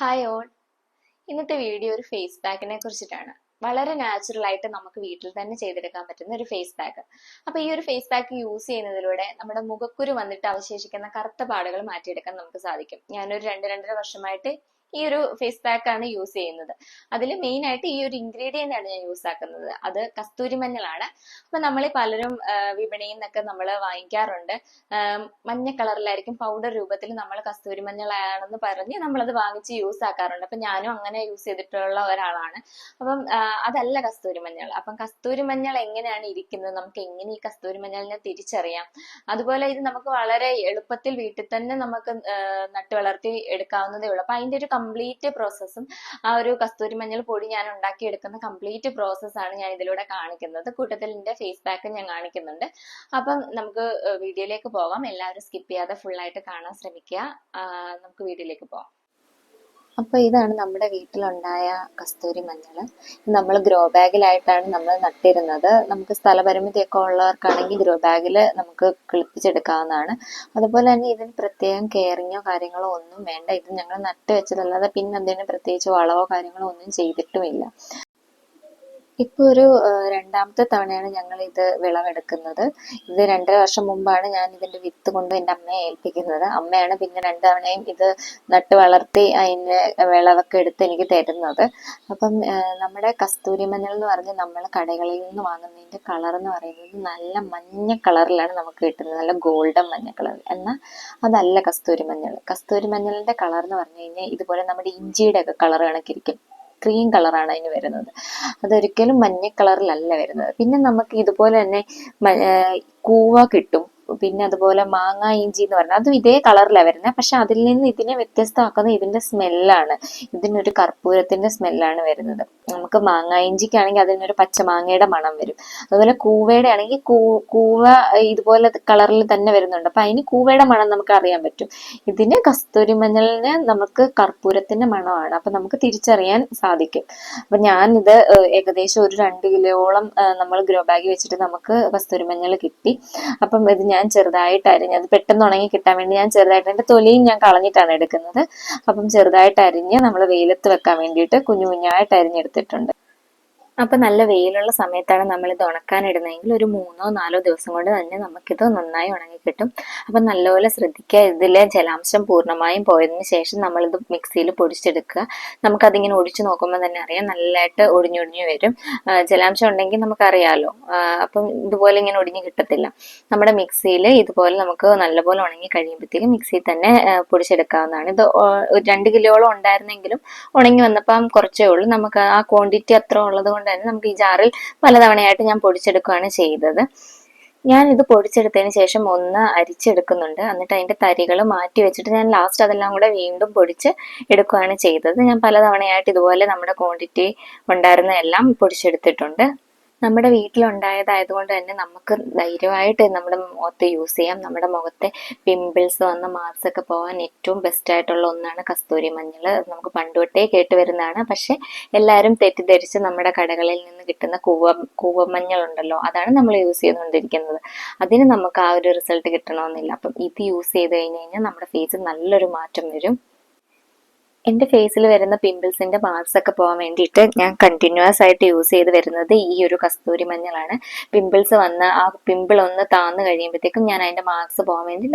Hi all ഇന്നത്തെ video ഒരു face പാക്കിനെ കുറിച്ചിട്ടാണ്. വളരെ നാച്ചുറൽ ആയിട്ട് നമുക്ക് വീട്ടിൽ തന്നെ ചെയ്തെടുക്കാൻ പറ്റുന്ന ഒരു ഫേസ് പാക്ക് അപ്പൊ ഈ ഒരു ഫേസ് പാക്ക് യൂസ് ചെയ്യുന്നതിലൂടെ നമ്മുടെ മുഖക്കുരു വന്നിട്ട് അവശേഷിക്കുന്ന കറുത്ത പാടുകൾ മാറ്റിയെടുക്കാൻ നമുക്ക് സാധിക്കും. ഞാനൊരു രണ്ട് രണ്ടര വർഷമായിട്ട് ഈ ഒരു ഫേസ് പാക്ക് ആണ് യൂസ് ചെയ്യുന്നത്. അതിൽ മെയിൻ ആയിട്ട് ഈ ഒരു ഇൻഗ്രീഡിയന്റ് ആണ് ഞാൻ യൂസ് ആക്കുന്നത്. അത് കസ്തൂരി മഞ്ഞളാണ്. അപ്പൊ നമ്മൾ പലരും വിപണിയിൽ നിന്നൊക്കെ നമ്മൾ വാങ്ങിക്കാറുണ്ട്. മഞ്ഞ കളറിലായിരിക്കും പൗഡർ രൂപത്തിൽ നമ്മൾ കസ്തൂരി മഞ്ഞളാണെന്ന് പറഞ്ഞ് നമ്മളത് വാങ്ങിച്ച് യൂസ് ആക്കാറുണ്ട്. അപ്പൊ ഞാനും അങ്ങനെ യൂസ് ചെയ്തിട്ടുള്ള ഒരാളാണ്. അപ്പം അതല്ല കസ്തൂരി മഞ്ഞൾ. അപ്പം കസ്തൂരി മഞ്ഞൾ എങ്ങനെയാണ് ഇരിക്കുന്നത്? നമുക്ക് എങ്ങനെ ഈ കസ്തൂരി മഞ്ഞളിനെ തിരിച്ചറിയാം? അതുപോലെ ഇത് നമുക്ക് വളരെ എളുപ്പത്തിൽ വീട്ടിൽ തന്നെ നമുക്ക് നട്ടുവളർത്തി വളർത്തി എടുക്കാവുന്നതേ ഉള്ളൂ. അപ്പൊ അതിന്റെ ഒരു കംപ്ലീറ്റ് പ്രോസസ്സും ആ ഒരു കസ്തൂരി മഞ്ഞൾ പൊടി ഞാൻ ഉണ്ടാക്കിയെടുക്കുന്ന കംപ്ലീറ്റ് പ്രോസസ്സാണ് ഞാൻ ഇതിലൂടെ കാണിക്കുന്നത്. കൂട്ടത്തിൽ എന്റെ ഫേസ് പാക്ക് ഞാൻ കാണിക്കുന്നുണ്ട്. അപ്പം നമുക്ക് വീഡിയോയിലേക്ക് പോകാം. എല്ലാവരും സ്കിപ്പ് ചെയ്യാതെ ഫുൾ ആയിട്ട് കാണാൻ ശ്രമിക്കുക. നമുക്ക് വീഡിയോയിലേക്ക് പോകാം. അപ്പൊ ഇതാണ് നമ്മുടെ വീട്ടിലുണ്ടായ കസ്തൂരി മഞ്ഞൾ നമ്മൾ ഗ്രോ ബാഗിലായിട്ടാണ് നമ്മൾ നട്ടിരുന്നത്. നമുക്ക് സ്ഥലപരിമിതിയൊക്കെ ഉള്ളവർക്കാണെങ്കിൽ ഗ്രോ ബാഗിൽ നമുക്ക് കിളിപ്പിച്ചെടുക്കാവുന്നതാണ്. അതുപോലെ തന്നെ ഇതിന് പ്രത്യേകം കെയറിങ്ങോ കാര്യങ്ങളോ ഒന്നും വേണ്ട. ഇത് ഞങ്ങൾ നട്ട് വെച്ചതല്ലാതെ പിന്നെ അതിന് പ്രത്യേകിച്ച് വളവോ കാര്യങ്ങളോ ഒന്നും ചെയ്തിട്ടുമില്ല. ഇപ്പൊ ഒരു രണ്ടാമത്തെ തവണയാണ് ഞങ്ങൾ ഇത് വിളവെടുക്കുന്നത്. ഇത് രണ്ടര വർഷം മുമ്പാണ് ഞാൻ ഇതിന്റെ വിത്ത് കൊണ്ട് എന്റെ അമ്മയെ ഏൽപ്പിക്കുന്നത്. അമ്മയാണ് പിന്നെ രണ്ട് തവണയും ഇത് നട്ട് വളർത്തി അതിന്റെ വിളവൊക്കെ എടുത്ത് എനിക്ക് തരുന്നത്. അപ്പം നമ്മുടെ കസ്തൂരി മഞ്ഞൾ എന്ന് പറഞ്ഞ് നമ്മൾ കടകളിൽ നിന്ന് വാങ്ങുന്നതിന്റെ കളർ എന്ന് പറയുന്നത് നല്ല മഞ്ഞ കളറിലാണ് നമുക്ക് കിട്ടുന്നത്. നല്ല ഗോൾഡൻ മഞ്ഞ കളർ. എന്നാൽ അതല്ല കസ്തൂരി മഞ്ഞൾ. കസ്തൂരി മഞ്ഞളിന്റെ കളർ എന്ന് പറഞ്ഞു കഴിഞ്ഞാൽ ഇതുപോലെ നമ്മുടെ ഇഞ്ചിയുടെ ഒക്കെ കളർ കണക്കിരിക്കും. ക്രീം കളറാണ് അതിന് വരുന്നത്. അതൊരിക്കലും മഞ്ഞ കളറിലല്ല വരുന്നത്. പിന്നെ നമുക്ക് ഇതുപോലെ തന്നെ കൂവ കിട്ടും. പിന്നെ അതുപോലെ മാങ്ങ ഇഞ്ചി എന്ന് പറഞ്ഞാൽ അതും ഇതേ കളറിലാണ് വരുന്നത് പക്ഷെ അതിൽ നിന്ന് ഇതിനെ വ്യത്യസ്തമാക്കുന്നത് ഇതിന്റെ സ്മെല്ലാണ് ഇതിനൊരു കർപ്പൂരത്തിന്റെ സ്മെല്ലാണ് വരുന്നത്. നമുക്ക് മാങ്ങ ഇഞ്ചിക്കാണെങ്കിൽ അതിനൊരു പച്ച മാങ്ങയുടെ മണം വരും. അതുപോലെ കൂവയുടെ ആണെങ്കിൽ കൂവ ഇതുപോലെ കളറിൽ തന്നെ വരുന്നുണ്ട്. അപ്പൊ അതിന് കൂവയുടെ മണം നമുക്ക് അറിയാൻ പറ്റും. ഇതിന് കസ്തൂരി മഞ്ഞളിന് നമുക്ക് കർപ്പൂരത്തിന്റെ മണമാണ്. അപ്പൊ നമുക്ക് തിരിച്ചറിയാൻ സാധിക്കും. അപ്പൊ ഞാൻ ഇത് ഏകദേശം ഒരു രണ്ട് കിലോളം നമ്മൾ ഗ്രോ ബാഗ് വെച്ചിട്ട് നമുക്ക് കസ്തൂരി മഞ്ഞൾ കിട്ടി. അപ്പം ഇത് ഞാൻ ചെറുതായിട്ട് അരിഞ്ഞ് അത് പെട്ടെന്ന് ഉണങ്ങി കിട്ടാൻ വേണ്ടി ഞാൻ ചെറുതായിട്ട് എന്റെ തൊലിയും ഞാൻ കളഞ്ഞിട്ടാണ് എടുക്കുന്നത്. അപ്പം ചെറുതായിട്ട് അരിഞ്ഞ് നമ്മൾ വെയിലത്ത് വെക്കാൻ വേണ്ടിയിട്ട് കുഞ്ഞു കുഞ്ഞായിട്ട് അരിഞ്ഞെടുത്തിട്ടുണ്ട് അപ്പൊ നല്ല വെയിലുള്ള സമയത്താണ് ഉണക്കാൻ ഇടുന്നതെങ്കിൽ ഒരു മൂന്നോ നാലോ ദിവസം കൊണ്ട് തന്നെ നമുക്കിത് നന്നായി ഉണങ്ങി കിട്ടും അപ്പൊ നല്ലപോലെ ശ്രദ്ധിക്കുക. ഇതിലെ ജലാംശം പൂർണമായും പോയതിനു ശേഷം നമ്മളിത് മിക്സിയിൽ പൊടിച്ചെടുക്കുക. നമുക്കതിങ്ങനെ ഒടിച്ചു നോക്കുമ്പോൾ തന്നെ അറിയാം നല്ലതായിട്ട് ഒടിഞ്ഞൊടിഞ്ഞു വരും. ജലാംശം ഉണ്ടെങ്കിൽ നമുക്കറിയാലോ. ആ, അപ്പം ഇതുപോലെ ഇങ്ങനെ ഒടിഞ്ഞു കിട്ടത്തില്ല. നമ്മുടെ മിക്സിയിൽ ഇതുപോലെ നമുക്ക് നല്ലപോലെ ഉണങ്ങി കഴിയുമ്പോഴത്തേക്കും മിക്സിയിൽ തന്നെ പൊടിച്ചെടുക്കാവുന്നതാണ്. ഇത് രണ്ട് കിലോളം ഉണ്ടായിരുന്നെങ്കിലും ഉണങ്ങി വന്നപ്പം കുറച്ചേ ഉള്ളൂ. നമുക്ക് ആ ക്വാണ്ടിറ്റി അത്ര ഉള്ളത് കൊണ്ട് തന്നെ നമുക്ക് ഈ ജാറിൽ പലതവണയായിട്ട് ഞാൻ പൊടിച്ചെടുക്കുകയാണ് ചെയ്തത്. ഞാൻ ഇത് പൊടിച്ചെടുത്തതിന് ശേഷം ഒന്ന് അരിച്ചെടുക്കുന്നുണ്ട്. എന്നിട്ട് അതിന്റെ തരികൾ മാറ്റി വെച്ചിട്ട് ഞാൻ ലാസ്റ്റ് അതെല്ലാം കൂടെ വീണ്ടും പൊടിച്ച് എടുക്കുകയാണ് ചെയ്തത്. ഞാൻ പലതവണയായിട്ട് ഇതുപോലെ നമ്മുടെ ക്വാണ്ടിറ്റി ഉണ്ടായിരുന്ന എല്ലാം പൊടിച്ചെടുത്തിട്ടുണ്ട്. നമ്മുടെ വീട്ടിലുണ്ടായതായതുകൊണ്ട് തന്നെ നമുക്ക് ധൈര്യമായിട്ട് നമ്മുടെ മുഖത്ത് യൂസ് ചെയ്യാം. നമ്മുടെ മുഖത്തെ പിമ്പിൾസ് വന്ന മാർക്സ് ഒക്കെ പോകാൻ ഏറ്റവും ബെസ്റ്റ് ആയിട്ടുള്ള ഒന്നാണ് കസ്തൂരി മഞ്ഞൾ. നമുക്ക് പണ്ട് തൊട്ടേ കേട്ട് വരുന്നതാണ്. പക്ഷെ എല്ലാവരും തെറ്റിദ്ധരിച്ച് നമ്മുടെ കടകളിൽ നിന്ന് കിട്ടുന്ന കൂവ കൂവമഞ്ഞൾ ഉണ്ടല്ലോ അതാണ് നമ്മൾ യൂസ് ചെയ്തുകൊണ്ടിരിക്കുന്നത്. അതിന് നമുക്ക് ആ ഒരു റിസൾട്ട് കിട്ടണമെന്നില്ല. അപ്പം ഇത് യൂസ് ചെയ്ത് കഴിഞ്ഞ് കഴിഞ്ഞാൽ നമ്മുടെ ഫേസിൽ നല്ലൊരു മാറ്റം വരും. എന്റെ ഫേസിൽ വരുന്ന പിമ്പിൾസിന്റെ മാർക്സ് ഒക്കെ പോകാൻ വേണ്ടിയിട്ട് ഞാൻ കണ്ടിന്യൂസ് ആയിട്ട് യൂസ് ചെയ്ത് വരുന്നത് ഈ ഒരു കസ്തൂരി മഞ്ഞളാണ്. പിമ്പിൾസ് വന്ന് ആ പിമ്പിൾ ഒന്ന് താന്നു കഴിയുമ്പോഴത്തേക്കും ഞാൻ അതിന്റെ മാർക്സ് പോകാൻ വേണ്ടി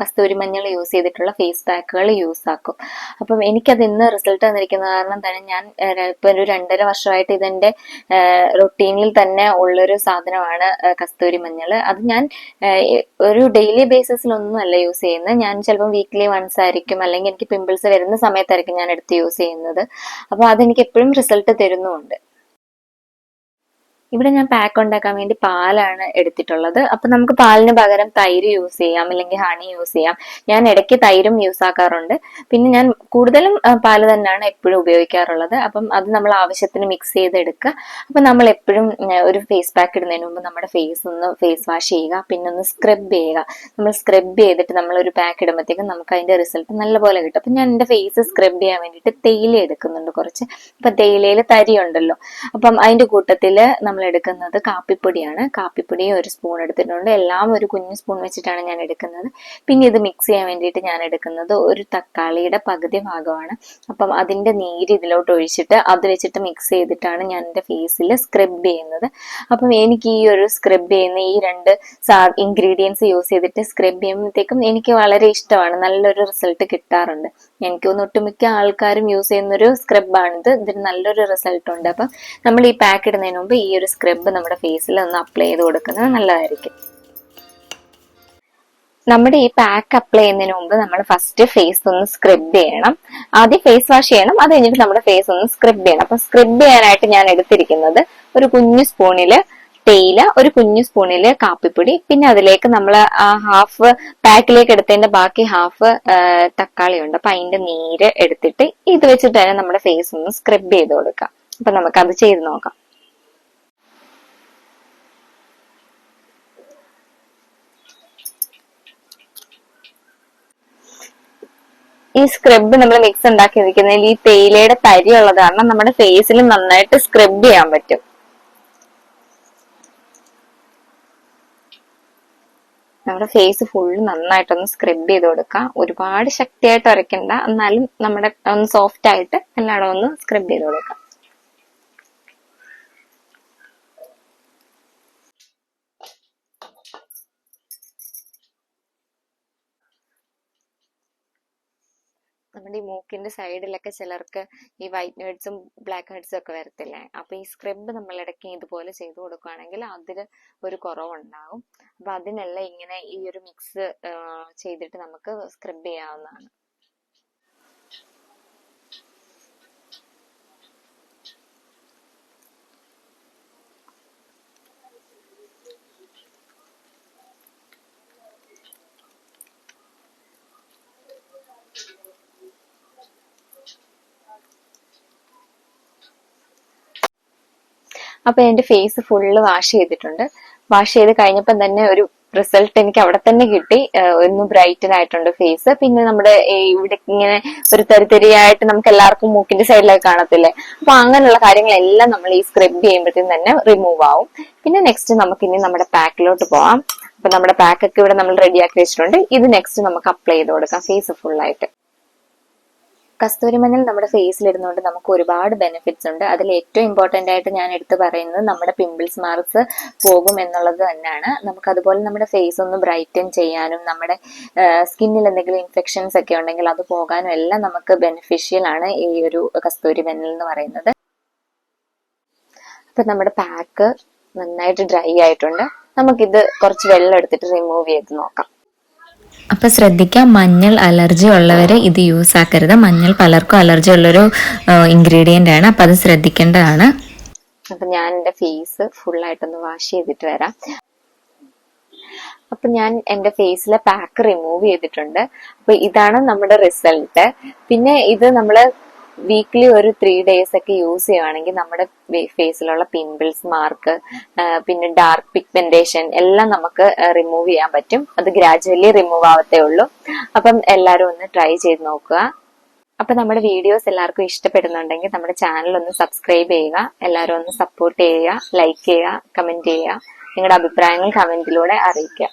കസ്തൂരി മഞ്ഞൾ യൂസ് ചെയ്തിട്ടുള്ള ഫേസ് പാക്കുകൾ യൂസ് ആക്കും. അപ്പം എനിക്കത് ഇന്ന് റിസൾട്ട് വന്നിരിക്കുന്ന കാരണം തന്നെ ഞാൻ ഇപ്പം ഒരു രണ്ടര വർഷമായിട്ട് ഇതിന്റെ റൊട്ടീനിൽ തന്നെ ഉള്ളൊരു സാധനമാണ് കസ്തൂരി മഞ്ഞൾ. അത് ഞാൻ ഒരു ഡെയിലി ബേസിസിലൊന്നും അല്ല യൂസ് ചെയ്യുന്നത്. ഞാൻ ചിലപ്പം വീക്ക്ലി വൺസ് ആയിരിക്കും അല്ലെങ്കിൽ എനിക്ക് പിമ്പിൾസ് വരുന്ന സമയത്തായിരിക്കും ഞാൻ എടുത്ത് യൂസ് ചെയ്യുന്നത്. അപ്പോൾ അതെനിക്ക് എപ്പോഴും റിസൾട്ട് തരുന്നുമുണ്ട്. ഇവിടെ ഞാൻ പാക്ക് ഉണ്ടാക്കാൻ വേണ്ടി പാലാണ് എടുത്തിട്ടുള്ളത്. അപ്പൊ നമുക്ക് പാലിന് പകരം തൈര് യൂസ് ചെയ്യാം അല്ലെങ്കിൽ ഹണി യൂസ് ചെയ്യാം. ഞാൻ ഇടയ്ക്ക് തൈരും യൂസ് ആക്കാറുണ്ട്. പിന്നെ ഞാൻ കൂടുതലും പാൽ തന്നെയാണ് എപ്പോഴും ഉപയോഗിക്കാറുള്ളത്. അപ്പം അത് നമ്മൾ ആവശ്യത്തിന് മിക്സ് ചെയ്തെടുക്കുക. അപ്പൊ നമ്മൾ എപ്പോഴും ഒരു ഫേസ് പാക്ക് ഇടുന്നതിന് മുമ്പ് നമ്മുടെ ഫേസ് ഒന്ന് ഫേസ് വാഷ് ചെയ്യുക. പിന്നെ ഒന്ന് സ്ക്രബ് ചെയ്യുക. നമ്മൾ സ്ക്രബ് ചെയ്തിട്ട് നമ്മൾ ഒരു പാക്ക് ഇടുമ്പോഴത്തേക്കും നമുക്ക് അതിന്റെ റിസൾട്ട് നല്ലപോലെ കിട്ടും. അപ്പൊ ഞാൻ എന്റെ ഫേസ് സ്ക്രബ് ചെയ്യാൻ വേണ്ടിയിട്ട് തേയില എടുക്കുന്നുണ്ട് കുറച്ച്. ഇപ്പൊ തേയിലയിൽ തരി ഉണ്ടല്ലോ അപ്പം അതിന്റെ കൂട്ടത്തിൽ നമ്മൾ എടുക്കുന്നത് കാപ്പിപ്പൊടിയാണ്. കാപ്പിപ്പൊടി ഒരു സ്പൂൺ എടുത്തിട്ടുണ്ട്. എല്ലാം ഒരു കുഞ്ഞു സ്പൂൺ വെച്ചിട്ടാണ് ഞാൻ എടുക്കുന്നത്. പിന്നെ ഇത് മിക്സ് ചെയ്യാൻ വേണ്ടിയിട്ട് ഞാൻ എടുക്കുന്നത് ഒരു തക്കാളിയുടെ പകുതി ഭാഗമാണ്. അപ്പം അതിന്റെ നീര് ഇതിലോട്ട് ഒഴിച്ചിട്ട് അത് വെച്ചിട്ട് മിക്സ് ചെയ്തിട്ടാണ് ഞാൻ എന്റെ ഫേസിൽ സ്ക്രബ് ചെയ്യുന്നത്. അപ്പം എനിക്ക് ഈ ഒരു സ്ക്രബ് ചെയ്യുന്ന ഈ രണ്ട് സാ ഇൻഗ്രീഡിയൻസ് യൂസ് ചെയ്തിട്ട് സ്ക്രബ് ചെയ്യുമ്പോഴത്തേക്കും എനിക്ക് വളരെ ഇഷ്ടമാണ്. നല്ലൊരു റിസൾട്ട് കിട്ടാറുണ്ട്. എനിക്ക് തോന്നുന്നു ഒട്ടുമിക്ക ആൾക്കാരും യൂസ് ചെയ്യുന്നൊരു സ്ക്രബാണിത് ഇതിന് നല്ലൊരു റിസൾട്ട് ഉണ്ട്. അപ്പം നമ്മൾ ഈ പാക്ക് ഇടുന്നതിന് മുമ്പ് ഈ ഒരു സ്ക്രബ് നമ്മുടെ ഫേസിൽ ഒന്ന് അപ്ലൈ ചെയ്ത് കൊടുക്കുന്നത് നല്ലതായിരിക്കും. നമ്മുടെ ഈ പാക്ക് അപ്ലൈ ചെയ്യുന്നതിന് മുമ്പ് നമ്മൾ ഫസ്റ്റ് ഫേസ് ഒന്ന് സ്ക്രബ് ചെയ്യണം. ആദ്യം ഫേസ് വാഷ് ചെയ്യണം. അത് കഴിഞ്ഞിട്ട് നമ്മുടെ ഫേസ് ഒന്ന് സ്ക്രബ് ചെയ്യണം. അപ്പൊ സ്ക്രബ് ചെയ്യാനായിട്ട് ഞാൻ എടുത്തിരിക്കുന്നത് ഒരു കുഞ്ഞു സ്പൂണിൽ തേയില ഒരു കുഞ്ഞു സ്പൂണിൽ കാപ്പിപ്പൊടി പിന്നെ അതിലേക്ക് നമ്മൾ ആ ഹാഫ് പാക്കിലേക്ക് എടുത്തതിന്റെ ബാക്കി ഹാഫ് തക്കാളി ഉണ്ട് അപ്പൊ അതിന്റെ നീര് എടുത്തിട്ട് ഇത് വെച്ചിട്ട് തന്നെ നമ്മുടെ ഫേസ് ഒന്ന് സ്ക്രബ് ചെയ്ത് കൊടുക്കാം. അപ്പൊ നമുക്ക് അത് ചെയ്ത് നോക്കാം. ഈ സ്ക്രബ് നമ്മൾ മിക്സ് ഉണ്ടാക്കിയിരിക്കുന്നതിൽ ഈ തേയിലയുടെ തരി ഉള്ളത് കാരണം നമ്മുടെ ഫേസിൽ നന്നായിട്ട് സ്ക്രബ് ചെയ്യാൻ പറ്റും. നമ്മുടെ ഫേസ് ഫുള്ള് നന്നായിട്ടൊന്ന് സ്ക്രബ് ചെയ്ത് കൊടുക്കാം. ഒരുപാട് ശക്തിയായിട്ട് ഉരയ്ക്കണ്ട എന്നാലും നമ്മുടെ ഒന്ന് സോഫ്റ്റ് ആയിട്ട് എല്ലായിടം ഒന്ന് സ്ക്രബ് ചെയ്ത് കൊടുക്കാം. നമ്മുടെ ഈ മൂക്കിന്റെ സൈഡിലൊക്കെ ചിലർക്ക് ഈ വൈറ്റ് ഹെഡ്സും ബ്ലാക്ക് ഹെഡ്സും ഒക്കെ വരത്തില്ലേ? അപ്പൊ ഈ സ്ക്രബ് നമ്മൾ ഇടയ്ക്ക് ഇതുപോലെ ചെയ്തു കൊടുക്കുകയാണെങ്കിൽ അതിൽ ഒരു കുറവുണ്ടാകും അപ്പൊ അതിനെല്ലാം ഇങ്ങനെ ഈ ഒരു മിക്സ് ചെയ്തിട്ട് നമുക്ക് സ്ക്രബ് ചെയ്യാവുന്നതാണ്. അപ്പൊ എന്റെ ഫേസ് ഫുള്ള് വാഷ് ചെയ്തിട്ടുണ്ട്. വാഷ് ചെയ്ത് കഴിഞ്ഞപ്പോൾ തന്നെ ഒരു റിസൾട്ട് എനിക്ക് അവിടെ തന്നെ കിട്ടി. ഒന്ന് ബ്രൈറ്റൻ ആയിട്ടുണ്ട് ഫേസ് പിന്നെ നമ്മുടെ ഇവിടെ ഇങ്ങനെ ഒരു തരിതരിയായിട്ട് നമുക്ക് എല്ലാവർക്കും മൂക്കിന്റെ സൈഡിലൊക്കെ കാണത്തില്ലേ? അപ്പൊ അങ്ങനെയുള്ള കാര്യങ്ങളെല്ലാം നമ്മൾ ഈ സ്ക്രബ് ചെയ്യുമ്പോഴത്തേക്കും തന്നെ റിമൂവ് ആവും. പിന്നെ നെക്സ്റ്റ് നമുക്ക് ഇനി നമ്മുടെ പാക്കിലോട്ട് പോവാം. അപ്പൊ നമ്മുടെ പാക്കൊക്കെ ഇവിടെ നമ്മൾ റെഡിയാക്കി വെച്ചിട്ടുണ്ട്. ഇത് നെക്സ്റ്റ് നമുക്ക് അപ്ലൈ ചെയ്ത് കൊടുക്കാം ഫേസ് ഫുൾ ആയിട്ട്. കസ്തൂരി മഞ്ഞൾ നമ്മുടെ ഫേസിൽ ഇരുന്നുകൊണ്ട് നമുക്ക് ഒരുപാട് ബെനിഫിറ്റ്സ് ഉണ്ട്. അതിൽ ഏറ്റവും ഇമ്പോർട്ടന്റ് ആയിട്ട് ഞാൻ എടുത്തു പറയുന്നത് നമ്മുടെ പിമ്പിൾസ് മാർക്സ് പോകും എന്നുള്ളത് തന്നെയാണ്. നമുക്ക് അതുപോലെ നമ്മുടെ ഫേസ് ഒന്ന് ബ്രൈറ്റൻ ചെയ്യാനും നമ്മുടെ സ്കിന്നിൽ എന്തെങ്കിലും ഇൻഫെക്ഷൻസ് ഒക്കെ ഉണ്ടെങ്കിൽ അത് പോകാനും എല്ലാം നമുക്ക് ബെനിഫിഷ്യൽ ആണ് ഈ ഒരു കസ്തൂരി മഞ്ഞൾ എന്ന് പറയുന്നത്. അപ്പൊ നമ്മുടെ പാക്ക് നന്നായിട്ട് ഡ്രൈ ആയിട്ടുണ്ട്. നമുക്കിത് കുറച്ച് വെള്ളം എടുത്തിട്ട് റിമൂവ് ചെയ്ത് നോക്കാം. അപ്പൊ ശ്രദ്ധിക്കാം മഞ്ഞൾ അലർജി ഉള്ളവരെ ഇത് യൂസ് ആക്കരുത്. മഞ്ഞൾ പലർക്കും അലർജി ഉള്ളൊരു ഇൻഗ്രീഡിയന്റ് ആണ്. അപ്പൊ അത് ശ്രദ്ധിക്കേണ്ടതാണ്. അപ്പൊ ഞാൻ എന്റെ ഫേസ് ഫുൾ ആയിട്ടൊന്ന് വാഷ് ചെയ്തിട്ട് വരാം. അപ്പൊ ഞാൻ എന്റെ ഫേസിലെ പാക്ക് റിമൂവ് ചെയ്തിട്ടുണ്ട്. അപ്പൊ ഇതാണ് നമ്മുടെ റിസൾട്ട് പിന്നെ ഇത് നമ്മൾ വീക്ക്ലി ഒരു ത്രീ ഡേയ്സ് ഒക്കെ യൂസ് ചെയ്യുവാണെങ്കിൽ നമ്മുടെ ഫേസിലുള്ള പിമ്പിൾസ് മാർക്ക് പിന്നെ ഡാർക്ക് പിഗ്മെന്റേഷൻ എല്ലാം നമുക്ക് റിമൂവ് ചെയ്യാൻ പറ്റും. അത് ഗ്രാജുവലി റിമൂവ് ആവത്തേ ഉള്ളൂ. അപ്പം എല്ലാവരും ഒന്ന് ട്രൈ ചെയ്ത് നോക്കുക. അപ്പൊ നമ്മുടെ വീഡിയോസ് എല്ലാവർക്കും ഇഷ്ടപ്പെടുന്നുണ്ടെങ്കിൽ നമ്മുടെ ചാനൽ ഒന്ന് സബ്സ്ക്രൈബ് ചെയ്യുക. എല്ലാവരും ഒന്ന് സപ്പോർട്ട് ചെയ്യുക ലൈക്ക് ചെയ്യുക കമന്റ് ചെയ്യുക. നിങ്ങളുടെ അഭിപ്രായങ്ങൾ കമന്റിലൂടെ അറിയിക്കുക.